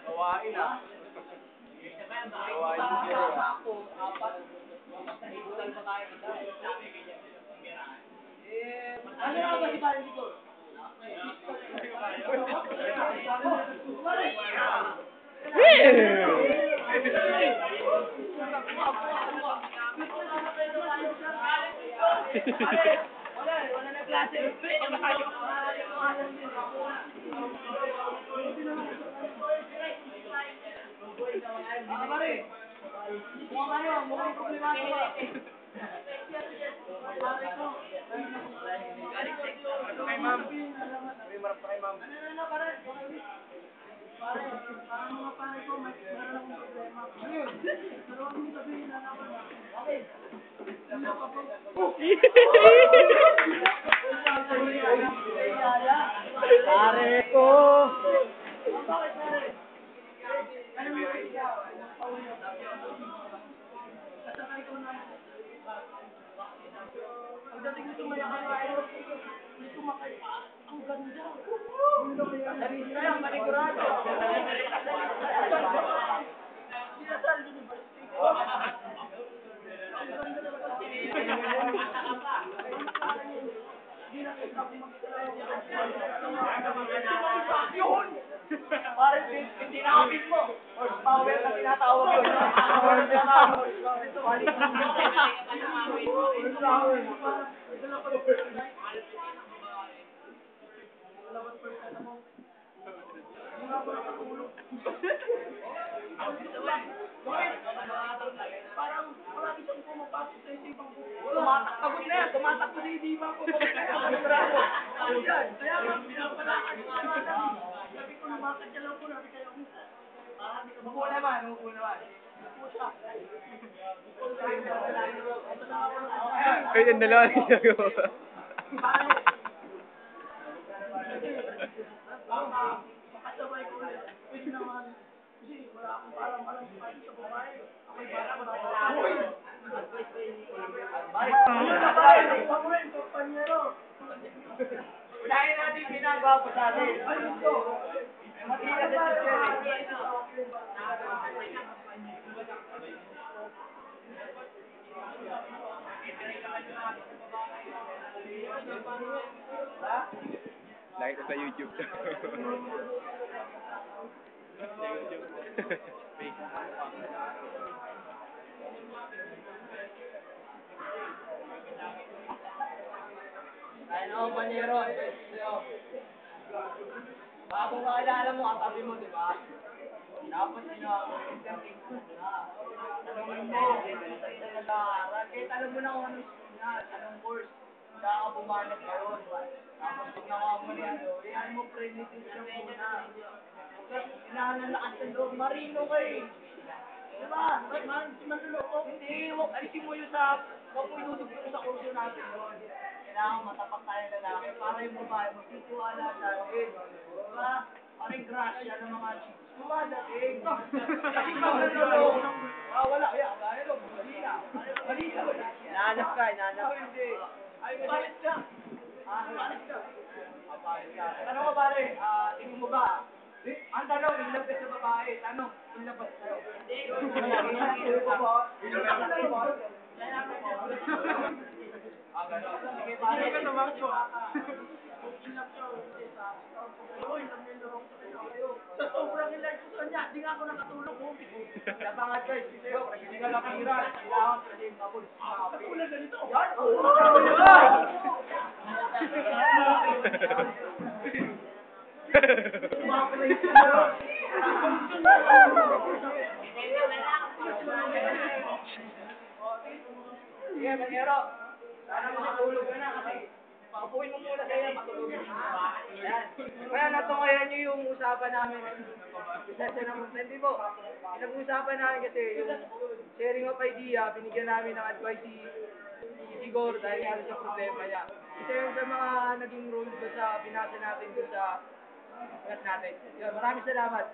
Kawain ah. Kawain siya. Ano nga ba si Parin dito? Wala, wala na klase. Ah, pare. Mukhang ano, mukhang problemado ka. Kay ma'am? May marap pa kay ma'am. Ano na na, pare? Pare, parang mga pare ko, may akong problema. Pero mong sabihin na naman. Ko na. Pagdating nito may akalain, may sumakay. Ang ganda. Kaya manigurado. Sinasal University. Ang ganda talaga. Hindi na kita Yun! Parang ako mismo. Horsepower na tinatawag yun. Horsepower na tinatawag. Horsepower. Parang Tumatakbo na yan. Tumatakbo sa isipan ko. Sigurado. Ano yan? Kaya nga, pinapalakad. Sabi ko, lumakad ka lang po. Sabi kaya mo. Upo naman, upo naman. Ay, yung dalawa na ginagawa. Makasabay ko ulit. Pwede naman. Kasi wala akong parang malang sa babae. Ako'y parang wala akong. Unahin natin ginagawa ko ito. Matira sa Like ko sa YouTube. sa YouTube. Ako, panyero. Bago kakilala mo, katabi mo, di ba? Dapat sinabi, entertain mo na. Mo, ka nag-aaral. Kahit alam mo na kung anong na, anong course. Saan ka pumanap ngayon. Tapos pag nakamali, ano, yan mo, primitive siya muna. Tapos, inahanan lakas ng loob. Marino ka eh. Diba? Man, man, manluloko. Hindi, wag, alisin mo yun sa, wag mo inusog sa kurso natin yun. Kailangan matapat tayo lalaki para yung babae magtitiwala sa atin. Diba? Parang grasya ng mga chicks. Dumadating. Kasi pag nanluloko, ah, wala, kaya, ano, mali na. Mali na, wala. Inaanap ka, inaanap. Oh, hindi. Ay, palit ka. Ah, palit ka. Palit ka. Tanong mo, pare, ah, tingin mo ba? Eh, Ang tanong, ilap ka sa babae. Tanong, ilap ka sa'yo. Hindi. Ah, gano'n. Sige, pare. Sige, tumawag ko. Ilap ka, hindi sa sobrang ilan ko kanya, di ako nakatulog. Napangat guys, kasi yun, hindi ka piran. Kailangan sa game na ball. Wala ganito. Yan, oo. Sige, Manero. Sana makatulog ka na kasi paupuin mo muna sa iyo, matulogin mo. Yan. Kaya natungayan niyo yung usapan namin. Isa ng hindi po. Pinag-usapan namin kasi yung sharing of idea, binigyan namin ng advice si Igor dahil nga sa problema niya. Isa yun sa mga naging rules ba sa binasa natin doon sa chat natin. Yun, maraming salamat.